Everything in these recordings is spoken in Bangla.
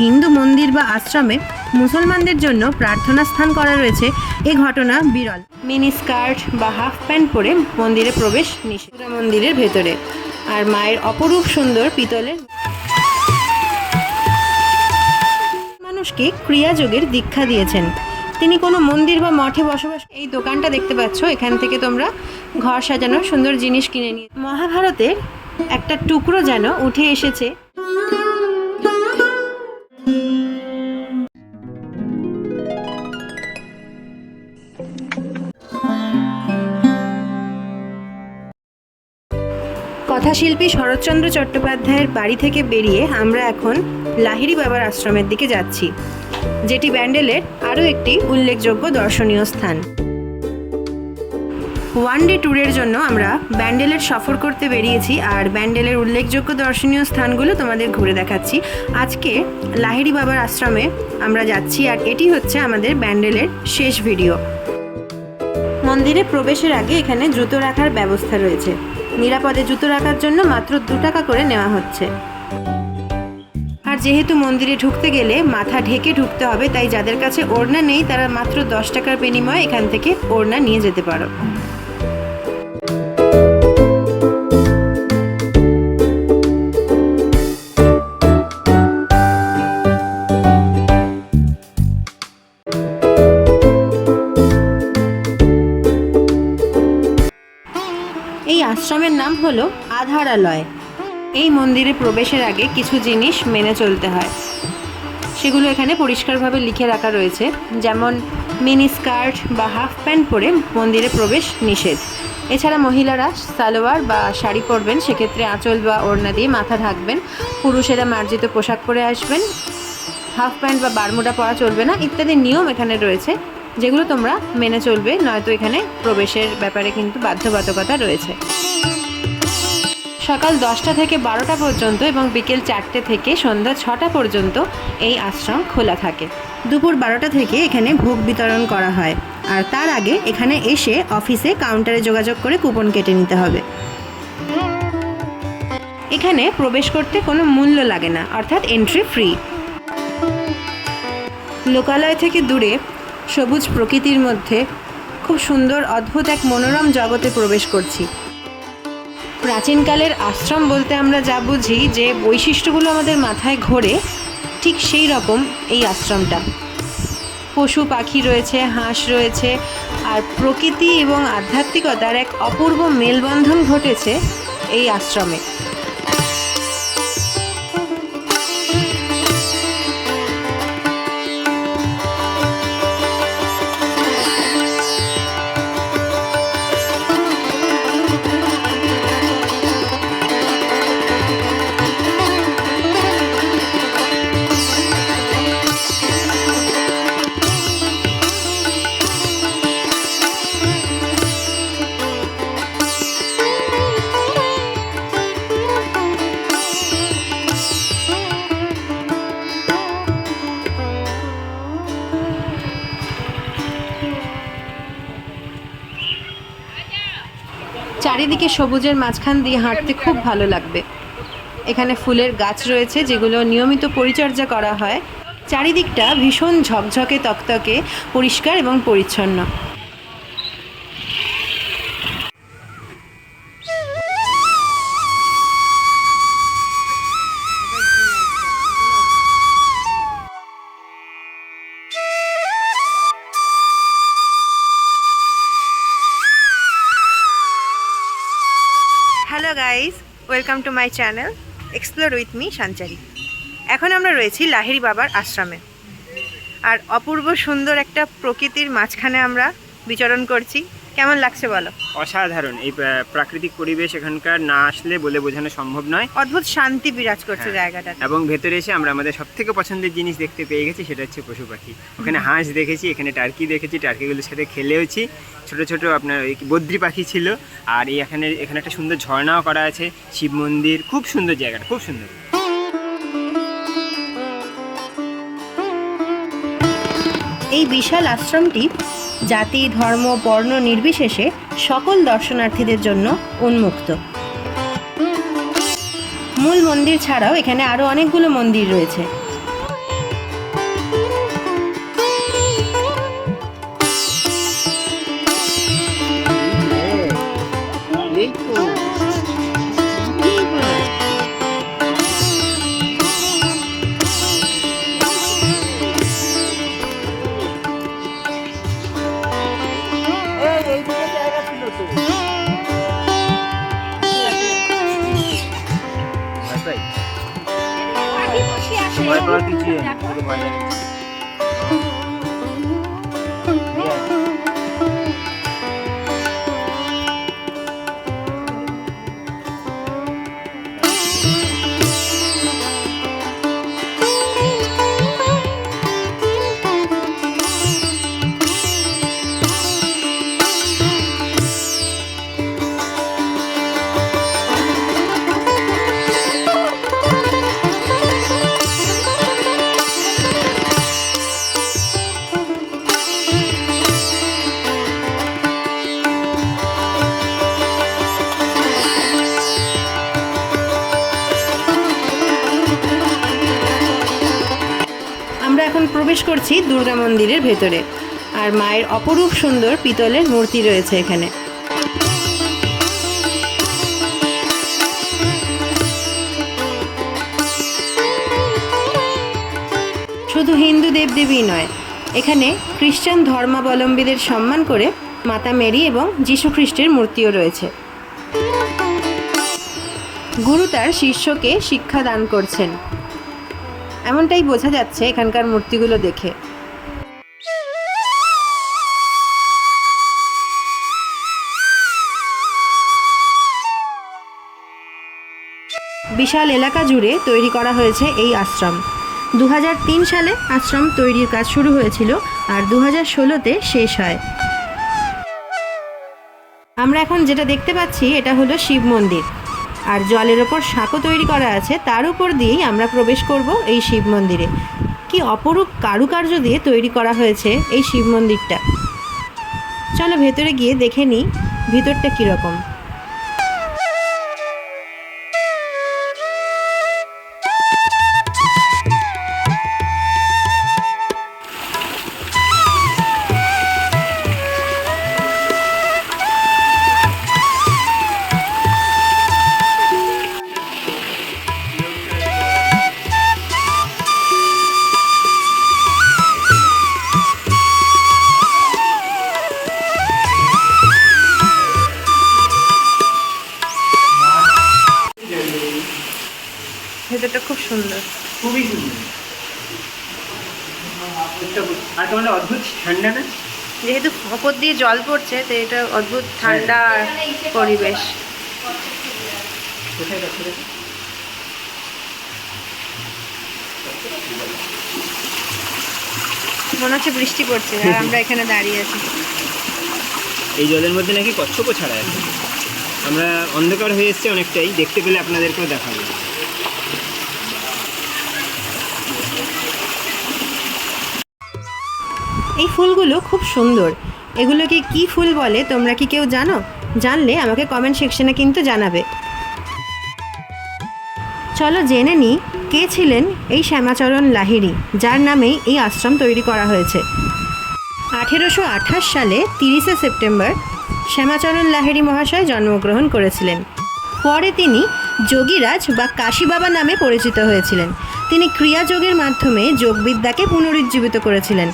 হিন্দু মন্দির বা আশ্রমে মুসলমানদের জন্য প্রার্থনা স্থান করা রয়েছে। এ ঘটনা বিরল। মিনি স্কার্ট বা হাফ প্যান্ট পরে মন্দিরে প্রবেশ নিষেধ। মন্দিরের ভেতরে। আর মায়ের অপরূপ সুন্দর পিতলের মানুষকে ক্রিয়াযোগের দীক্ষা দিয়েছেন। তিনি কোনো মন্দির বা মঠে বসবাস এই দোকানটা দেখতে পাচ্ছ, এখান থেকে তোমরা ঘর সাজানোর সুন্দর জিনিস কিনে নিয়ে মহাভারতের একটা টুকরো যেন উঠে এসেছে। কথাশিল্পী শরৎচন্দ্র চট্টোপাধ্যায়ের বাড়ি থেকে বেরিয়ে আমরা এখন লাহিড়ি বাবার আশ্রমের দিকে যাচ্ছি, যেটি ব্যান্ডেলের আরও একটি উল্লেখযোগ্য দর্শনীয় স্থান। ওয়ান ডে ট্যুরের জন্য আমরা ব্যান্ডেলের সফর করতে বেরিয়েছি আর ব্যান্ডেলের উল্লেখযোগ্য দর্শনীয় স্থানগুলো তোমাদের ঘুরে দেখাচ্ছি। আজকে লাহিড়ি বাবার আশ্রমে আমরা যাচ্ছি আর এটি হচ্ছে আমাদের ব্যান্ডেলের শেষ ভিডিও। মন্দিরে প্রবেশের আগে এখানে জুতো রাখার ব্যবস্থা রয়েছে। নিরাপদে জুতো রাখার জন্য মাত্র দু টাকা করে নেওয়া হচ্ছে। আর যেহেতু মন্দিরে ঢুকতে গেলে মাথা ঢেকে ঢুকতে হবে, তাই যাদের কাছে ওড়না নেই, তারা মাত্র দশ টাকার বিনিময়ে এখান থেকে ওড়না নিয়ে যেতে পারো। নাম হলো আধারালয়। এই মন্দিরে প্রবেশের আগে কিছু জিনিস মেনে চলতে হয়। সেগুলো এখানে পরিষ্কারভাবে লিখে রাখা রয়েছে, যেমন মিনি স্কার্ট বা হাফ প্যান্ট পরে মন্দিরে প্রবেশ নিষেধ। এছাড়া মহিলারা সালোয়ার বা শাড়ি পরবেন, সেক্ষেত্রে আঁচল বা ওড়না দিয়ে মাথা ঢাকবেন, পুরুষেরা মার্জিত পোশাক পরে আসবেন, হাফ প্যান্ট বা বারমুডা পরা চলবে না, ইত্যাদি নিয়ম এখানে রয়েছে, যেগুলো তোমরা মেনে চলবে, নয়তো এখানে প্রবেশের ব্যাপারে কিন্তু বাধ্যবাধকতা রয়েছে। সকাল দশটা থেকে বারোটা পর্যন্ত এবং বিকেল চারটে থেকে সন্ধ্যা ছটা পর্যন্ত এই আশ্রম খোলা থাকে। দুপুর বারোটা থেকে এখানে ভোগ বিতরণ করা হয়। আর তার আগে এখানে এসে অফিসে কাউন্টারে যোগাযোগ করে কুপন কেটে নিতে হবে। এখানে প্রবেশ করতে কোনো মূল্য লাগে না, অর্থাৎ এন্ট্রি ফ্রি লোকালয় থেকে দূরে, সবুজ প্রকৃতির মধ্যে খুব সুন্দর, অদ্ভুত এক মনোরম জগতে প্রবেশ করছি। প্রাচীনকালের আশ্রম বলতে আমরা যা বুঝি যে বৈশিষ্ট্যগুলো আমাদের মাথায় ঘোরে, ঠিক সেই রকম এই আশ্রমটা। পশু, পাখি রয়েছে, হাঁস রয়েছে, আর প্রকৃতি এবং আধ্যাত্মিকতার এক অপূর্ব মেলবন্ধন ঘটেছে এই আশ্রমে। চারিদিকে সবুজের মাঝখান দিয়ে হাঁটতে খুব ভালো লাগবে। এখানে ফুলের গাছ রয়েছে যেগুলো নিয়মিত পরিচর্যা করা হয়। চারিদিকটা ভীষণ ঝকঝকে, তকতকে, পরিষ্কার এবং পরিচ্ছন্ন। Guys welcome to my channel explore with me Sanchari এখন আমরা রয়েছি লাহিরি বাবার আশ্রমে। আর অপূর্ব সুন্দর একটা প্রকৃতির মাঝখানে আমরা বিচরণ করছি। কেমন লাগছে বলো? অসাধারণ। এই প্রাকৃতিক পরিবেশ এখানকার না আসলে বলে বোঝানো সম্ভব নয়। অদ্ভুত শান্তি বিরাজ করছে হ্যাঁ। জায়গাটা এবং ভেতরে এসে আমরা আমাদের সব থেকে পছন্দের জিনিস দেখতে পেয়ে গেছি সেটা হচ্ছে পশু পাখি। ওখানে হাঁস দেখেছি এখানে টার্কি দেখেছি টার্কিগুলোর সাথে খেলেওছি। ছোট ছোট আপনার ওই বদ্রি পাখি ছিল। আর এই এখানে এখানে একটা সুন্দর ঝর্ণাও করা আছে শিব মন্দির। খুব সুন্দর জায়গাটা খুব সুন্দর। এই বিশাল আশ্রমটি জাতি, ধর্ম, বর্ণ নির্বিশেষে সকল দর্শনার্থীদের জন্য উন্মুক্ত। মূল মন্দির ছাড়াও এখানে আরও অনেকগুলো মন্দির রয়েছে। প্রবেশ করছি দুর্গা মন্দিরের ভেতরে। আর মায়ের অপরূপ সুন্দর পিতলের মূর্তি রয়েছে এখানে। শুধু হিন্দু দেবদেবী নয়, এখানে খ্রিস্টান ধর্মাবলম্বীদের সম্মান করে মাতা মেরি এবং যীশু খ্রিস্টের মূর্তিও রয়েছে। গুরু তার শিষ্যকে শিক্ষা দান করছেন। এমনটাই বোঝা যাচ্ছে এখানকার মূর্তিগুলো দেখে। বিশাল এলাকা জুড়ে তৈরি করা হয়েছে এই আশ্রম। দু হাজার তিন সালে আশ্রম তৈরির কাজ শুরু হয়েছিল আর দু হাজার ষোলোতে শেষ হয়। আমরা এখন যেটা দেখতে পাচ্ছি, এটা হলো শিব মন্দির। আর জলের ওপর সাঁকো তৈরি করা আছে, তার উপর দিয়েই আমরা প্রবেশ করব এই শিব মন্দিরে। কি অপরূপ কারুকার্য দিয়ে তৈরি করা হয়েছে এই শিব মন্দিরটা। চলো ভেতরে গিয়ে দেখে নিই, ভিতরটা কীরকম। সুন্দর। খুবই সুন্দর। আর অদ্ভুত ঠান্ডা না? যেহেতু ওপর দিয়ে জল পড়ছে তো এটা অদ্ভুত ঠান্ডা পরিবেশ? মনে হচ্ছে বৃষ্টি পড়ছে আর আমরা এখানে দাঁড়িয়ে আছি। এই জলের মধ্যে নাকি কচ্ছপও ছাড়া আছে। আমরা অন্ধকার হয়ে এসছে অনেকটাই দেখতে পেলে আপনাদেরকেও দেখাবো। এই ফুলগুলো খুব সুন্দর। এগুলোকে কি ফুল বলে, তোমরা কি কেউ জানো? জানলে আমাকে কমেন্ট সেকশনে কিন্তু জানাবে। চলো জেনে নিই কে ছিলেন এই শ্যামাচরণ লাহিড়ী, যার নামেই এই আশ্রম তৈরি করা হয়েছে? আঠেরোশো আঠাশ সালে তিরিশে সেপ্টেম্বর শ্যামাচরণ লাহিড়ী মহাশয় জন্মগ্রহণ করেছিলেন। পরে তিনি যোগীরাজ বা কাশী বাবা নামে পরিচিত হয়েছিলেন। তিনি ক্রিয়াযোগের মাধ্যমে যোগবিদ্যাকে পুনরুজ্জীবিত করেছিলেন।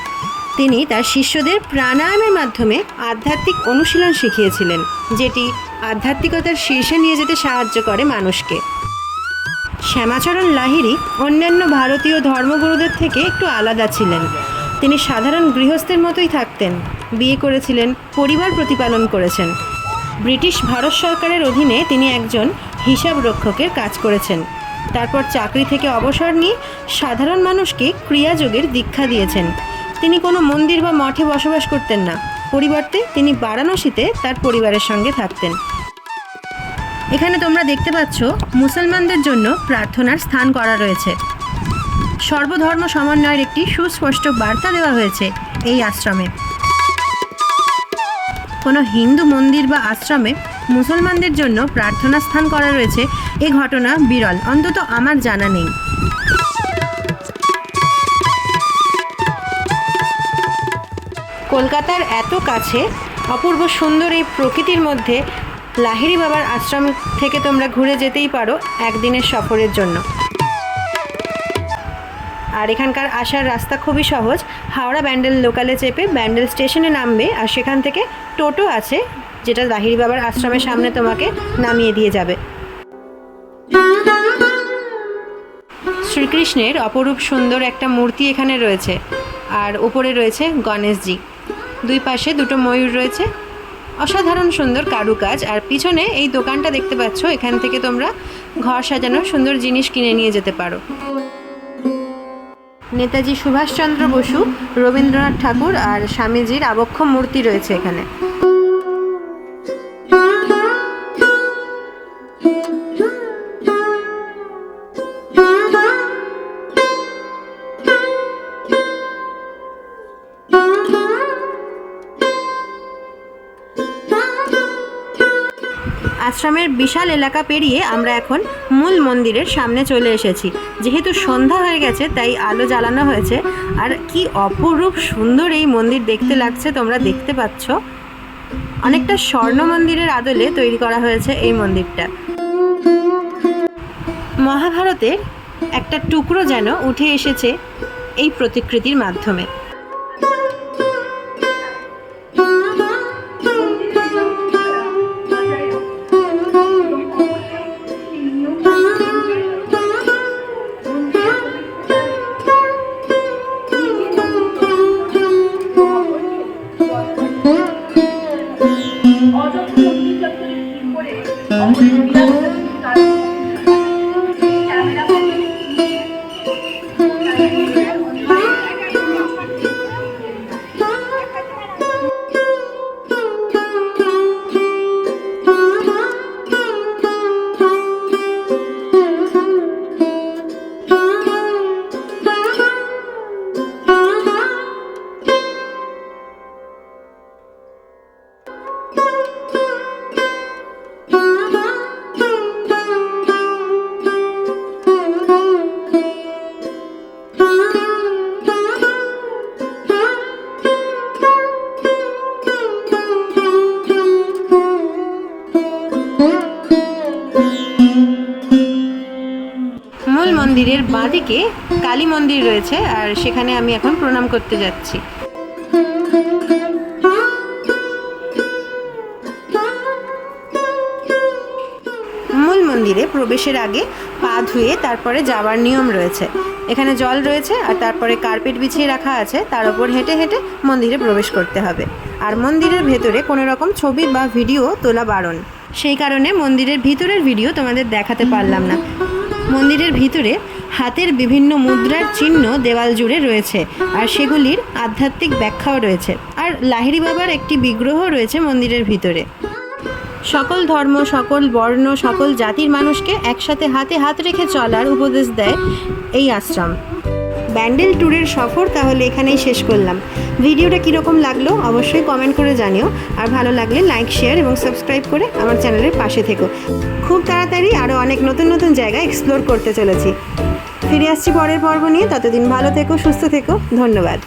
তিনি তার শিষ্যদের প্রাণায়ামের মাধ্যমে আধ্যাত্মিক অনুশীলন শিখিয়েছিলেন, যেটি আধ্যাত্মিকতার শীর্ষে নিয়ে যেতে সাহায্য করে মানুষকে। শ্যামাচরণ লাহিড়ী অন্যান্য ভারতীয় ধর্মগুরুদের থেকে একটু আলাদা ছিলেন। তিনি সাধারণ গৃহস্থের মতোই থাকতেন। বিয়ে করেছিলেন, পরিবার প্রতিপালন করেছেন। ব্রিটিশ ভারত সরকারের অধীনে তিনি একজন হিসাব রক্ষকের কাজ করেছেন। তারপর চাকরি থেকে অবসর নিয়ে সাধারণ মানুষকে ক্রিয়াযোগের দীক্ষা দিয়েছেন। তিনি কোনো মন্দির বা মঠে বসবাস করতেন না। পরিবর্তে তিনি বারাণসীতে তার পরিবারের সঙ্গে থাকতেন। এখানে তোমরা দেখতে পাচ্ছ, মুসলমানদের জন্য প্রার্থনার স্থান করা রয়েছে। সর্বধর্ম সমন্বয়ের একটি সুস্পষ্ট বার্তা দেওয়া হয়েছে এই আশ্রমে। কোনো হিন্দু মন্দির বা আশ্রমে মুসলমানদের জন্য প্রার্থনা স্থান করা রয়েছে। এ ঘটনা বিরল, অন্তত আমার জানা নেই। কলকাতার এত কাছে, অপূর্ব সুন্দর এই প্রকৃতির মধ্যে লাহিড়ি বাবার আশ্রম থেকে তোমরা ঘুরে যেতেই পারো একদিনের সফরের জন্য। আর এখানকার আসার রাস্তা খুবই সহজ। হাওড়া ব্যান্ডেল লোকালে চেপে ব্যান্ডেল স্টেশনে নামবে আর সেখান থেকে টোটো আছে, যেটা লাহিড়ি বাবার আশ্রমের সামনে তোমাকে নামিয়ে দিয়ে যাবে। শ্রীকৃষ্ণের অপরূপ সুন্দর একটা মূর্তি এখানে রয়েছে, আর উপরে রয়েছে গণেশজি। দুই পাশে দুটো ময়ূর রয়েছে। অসাধারণ সুন্দর কারুকাজ। আর পিছনে এই দোকানটা দেখতে পাচ্ছ, এখান থেকে তোমরা ঘর সাজানোর সুন্দর জিনিস কিনে নিয়ে যেতে পারো। নেতাজি সুভাষচন্দ্র বসু, রবীন্দ্রনাথ ঠাকুর আর স্বামীজির আবক্ষ মূর্তি রয়েছে এখানে। আশ্রমের বিশাল এলাকা পেরিয়ে আমরা এখন মূল মন্দিরের সামনে চলে এসেছি। যেহেতু সন্ধ্যা হয়ে গেছে, তাই আলো জ্বালানো হয়েছে। আর কি অপরূপ সুন্দর এই মন্দির দেখতে লাগছে তোমরা দেখতে পাচ্ছ। অনেকটা স্বর্ণ মন্দিরের আদলে তৈরি করা হয়েছে এই মন্দিরটা। মহাভারতের একটা টুকরো যেন উঠে এসেছে এই প্রতিকৃতির মাধ্যমে। বাঁদিকে কালী মন্দির রয়েছে আর সেখানে আমি এখন প্রণাম করতে যাচ্ছি। মূল মন্দিরে প্রবেশের আগে পা ধুয়ে তারপরে যাওয়ার নিয়ম রয়েছে। এখানে জল রয়েছে আর তারপরে কার্পেট বিছিয়ে রাখা আছে, তার উপর হেঁটে হেঁটে মন্দিরে প্রবেশ করতে হবে। আর মন্দিরের ভেতরে কোনো রকম ছবি বা ভিডিও তোলা বারণ। সেই কারণে মন্দিরের ভিতরের ভিডিও তোমাদের দেখাতে পারলাম না। মন্দিরের ভিতরে হাতের বিভিন্ন মুদ্রার চিহ্ন দেওয়াল জুড়ে রয়েছে, আর সেগুলির আধ্যাত্মিক ব্যাখ্যাও রয়েছে। আর লাহিড়ি বাবার একটি বিগ্রহ রয়েছে মন্দিরের ভিতরে। সকল ধর্ম, সকল বর্ণ, সকল জাতির মানুষকে একসাথে হাতে হাত রেখে চলার উপদেশ দেয় এই আশ্রম। ব্যান্ডেল ট্যুরের সফর তাহলে এখানেই শেষ করলাম। ভিডিওটা কীরকম লাগল অবশ্যই কমেন্ট করে জানিও, আর ভালো লাগলে লাইক, শেয়ার এবং সাবস্ক্রাইব করে আমার চ্যানেলের পাশে থেকো। খুব তাড়াতাড়ি আরও অনেক নতুন নতুন জায়গা এক্সপ্লোর করতে চলেছি। ফিরে আসছি পরের পর্ব নিয়ে। ততদিন ভালো থেকো সুস্থ থেকো। ধন্যবাদ।